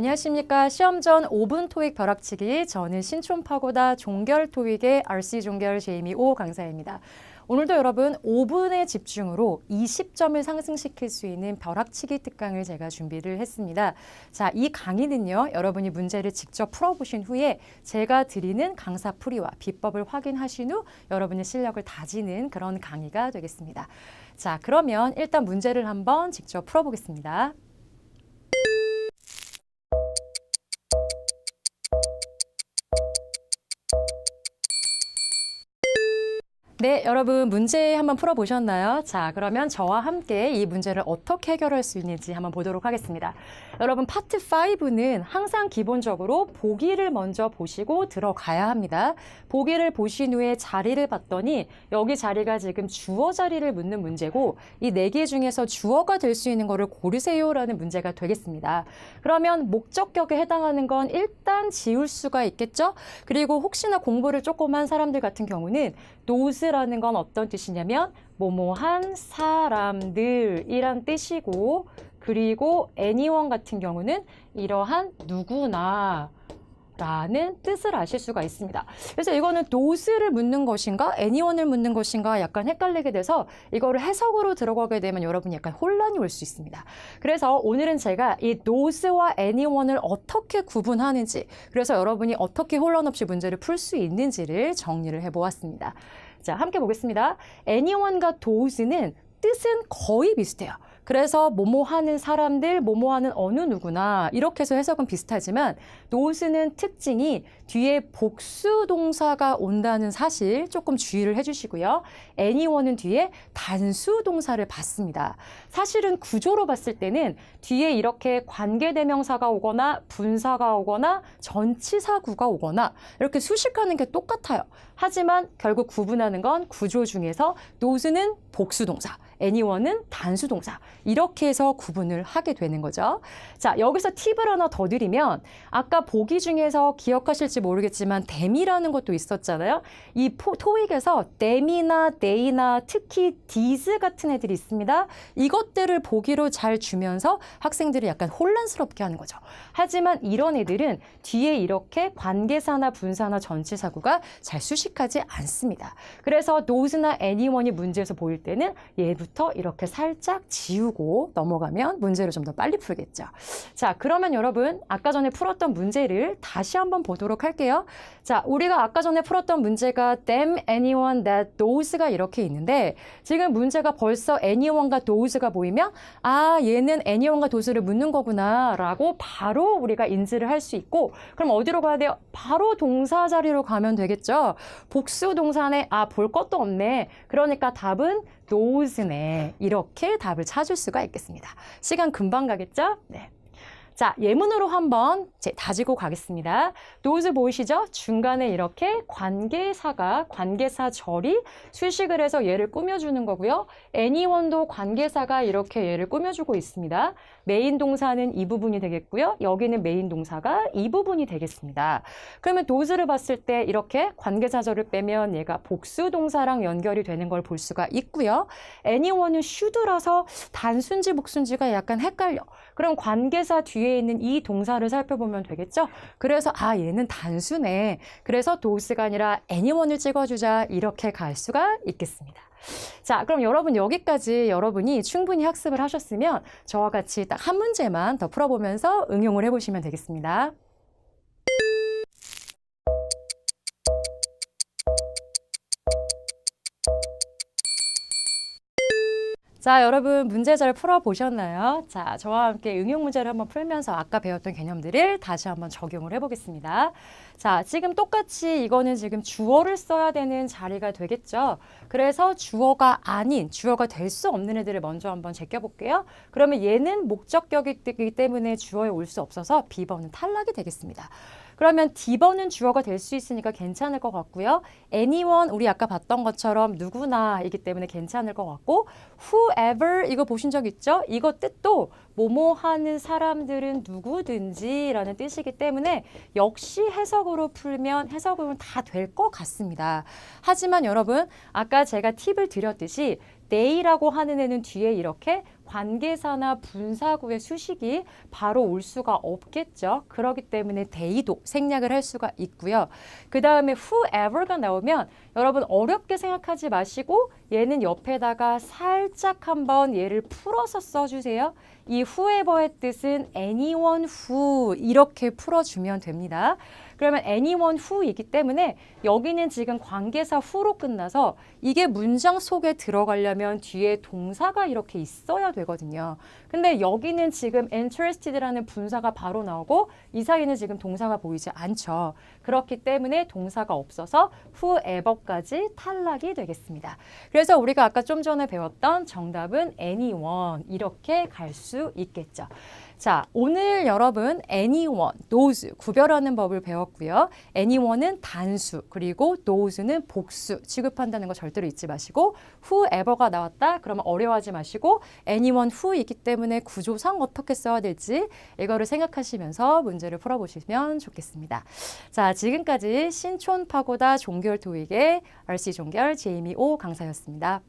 안녕하십니까. 시험 전 5분 토익 벼락치기. 저는 신촌파고다 종결 토익의 RC 종결 제이미 오 강사입니다. 오늘도 여러분 5분의 집중으로 20점을 상승시킬 수 있는 벼락치기 특강을 제가 준비를 했습니다. 자, 이 강의는요, 여러분이 문제를 직접 풀어보신 후에 제가 드리는 강사 풀이와 비법을 확인하신 후 여러분의 실력을 다지는 그런 강의가 되겠습니다. 자, 그러면 일단 문제를 한번 직접 풀어보겠습니다. 네, 여러분 문제 한번 풀어보셨나요? 자, 그러면 저와 함께 이 문제를 어떻게 해결할 수 있는지 한번 보도록 하겠습니다. 여러분 파트 5는 항상 기본적으로 보기를 먼저 보시고 들어가야 합니다. 보기를 보신 후에 자리를 봤더니 여기 자리가 지금 주어 자리를 묻는 문제고 이 네 개 중에서 주어가 될 수 있는 거를 고르세요라는 문제가 되겠습니다. 그러면 목적격에 해당하는 건 일단 지울 수가 있겠죠? 그리고 혹시나 공부를 조금 한 사람들 같은 경우는 노스 라는 건 어떤 뜻이냐면 뭐뭐한 사람들이란 뜻이고 그리고 anyone 같은 경우는 이러한 누구나 라는 뜻을 아실 수가 있습니다. 그래서 이거는 does를 묻는 것인가 anyone을 묻는 것인가 약간 헷갈리게 돼서 이거를 해석으로 들어가게 되면 여러분이 약간 혼란이 올 수 있습니다. 그래서 오늘은 제가 이 does와 anyone을 어떻게 구분하는지 그래서 여러분이 어떻게 혼란 없이 문제를 풀 수 있는지를 정리를 해보았습니다. 자, 함께 보겠습니다. anyone과 does는 뜻은 거의 비슷해요. 그래서 뭐뭐 하는 사람들, 뭐뭐 하는 어느 누구나 이렇게 해서 해석은 비슷하지만 노스는 특징이 뒤에 복수 동사가 온다는 사실 조금 주의를 해주시고요. anyone은 뒤에 단수 동사를 받습니다. 사실은 구조로 봤을 때는 뒤에 이렇게 관계대명사가 오거나 분사가 오거나 전치사구가 오거나 이렇게 수식하는 게 똑같아요. 하지만 결국 구분하는 건 구조 중에서 노스는 복수 동사, anyone은 단수 동사 이렇게 해서 구분을 하게 되는 거죠. 자, 여기서 팁을 하나 더 드리면 아까 보기 중에서 기억하실지 모르겠지만 댐이라는 것도 있었잖아요. 이 포, 토익에서 댐이나 데이나 특히 디즈 같은 애들이 있습니다. 이것들을 보기로 잘 주면서 학생들을 약간 혼란스럽게 하는 거죠. 하지만 이런 애들은 뒤에 이렇게 관계사나 분사나 전치사구가 잘 수식하지 않습니다. 그래서 노즈나 애니원이 문제에서 보일 때는 얘부터 이렇게 살짝 지우고 넘어가면 문제를 좀 더 빨리 풀겠죠. 자, 그러면 여러분 아까 전에 풀었던 문제를 다시 한번 보도록 할게요. 자, 우리가 아까 전에 풀었던 문제가 them, anyone, that, those가 이렇게 있는데 지금 문제가 벌써 anyone과 those가 보이면 아, 얘는 anyone과 those를 묻는 거구나 라고 바로 우리가 인지를 할 수 있고 그럼 어디로 가야 돼요? 바로 동사 자리로 가면 되겠죠. 복수 동사네 아, 볼 것도 없네. 그러니까 답은 those네. 이렇게 답을 찾을 수가 있겠습니다. 시간 금방 가겠죠? 네. 자, 예문으로 한번 제 다지고 가겠습니다. those 보이시죠? 중간에 이렇게 관계사가 관계사 절이 수식을 해서 얘를 꾸며주는 거고요. anyone도 관계사가 이렇게 얘를 꾸며주고 있습니다. 메인 동사는 이 부분이 되겠고요. 여기는 메인 동사가 이 부분이 되겠습니다. 그러면 does를 봤을 때 이렇게 관계사 절을 빼면 얘가 복수 동사랑 연결이 되는 걸 볼 수가 있고요. anyone은 should라서 단순지 복순지가 약간 헷갈려. 그럼 관계사 뒤에 있는 이 동사를 살펴보면 되겠죠? 그래서 아 얘는 단수네. 그래서 does가 아니라 anyone을 찍어주자 이렇게 갈 수가 있겠습니다. 자, 그럼 여러분 여기까지 여러분이 충분히 학습을 하셨으면 저와 같이 딱 한 문제만 더 풀어보면서 응용을 해보시면 되겠습니다. 자, 여러분 문제 잘 풀어보셨나요? 자, 저와 함께 응용 문제를 한번 풀면서 아까 배웠던 개념들을 다시 한번 적용을 해보겠습니다. 자, 지금 똑같이 이거는 지금 주어를 써야 되는 자리가 되겠죠. 그래서 주어가 아닌, 주어가 될 수 없는 애들을 먼저 한번 제껴볼게요. 그러면 얘는 목적격이기 때문에 주어에 올 수 없어서 B번은 탈락이 되겠습니다. 그러면 D번은 주어가 될 수 있으니까 괜찮을 것 같고요. anyone 우리 아까 봤던 것처럼 누구나이기 때문에 괜찮을 것 같고 whoever 이거 보신 적 있죠? 이거 뜻도 뭐뭐 하는 사람들은 누구든지라는 뜻이기 때문에 역시 해석으로 풀면 해석으로는 다될 것 같습니다. 하지만 여러분 아까 제가 팁을 드렸듯이 they라고 하는 애는 뒤에 이렇게 관계사나 분사구의 수식이 바로 올 수가 없겠죠. 그렇기 때문에 they도 생략을 할 수가 있고요. 그 다음에 whoever가 나오면 여러분 어렵게 생각하지 마시고 얘는 옆에다가 살짝 한번 얘를 풀어서 써주세요. 이 whoever의 뜻은 anyone who 이렇게 풀어주면 됩니다. 그러면 anyone who이기 때문에 여기는 지금 관계사 who로 끝나서 이게 문장 속에 들어가려면 뒤에 동사가 이렇게 있어야 되거든요. 근데 여기는 지금 interested라는 분사가 바로 나오고 이 사이에는 지금 동사가 보이지 않죠. 그렇기 때문에 동사가 없어서 whoever까지 탈락이 되겠습니다. 우리가 아까 좀 전에 배웠던 정답은 anyone 이렇게 갈 수 있겠죠. 자, 오늘 여러분 anyone, those 구별하는 법을 배웠고요. anyone은 단수, 그리고 those는 복수 취급한다는 거 절대로 잊지 마시고 whoever가 나왔다 그러면 어려워하지 마시고 anyone who이기 때문에 구조상 어떻게 써야 될지 이거를 생각하시면서 문제를 풀어보시면 좋겠습니다. 자, 지금까지 신촌 파고다 종결 토익의 RC 종결 제이미 오 강사였습니다.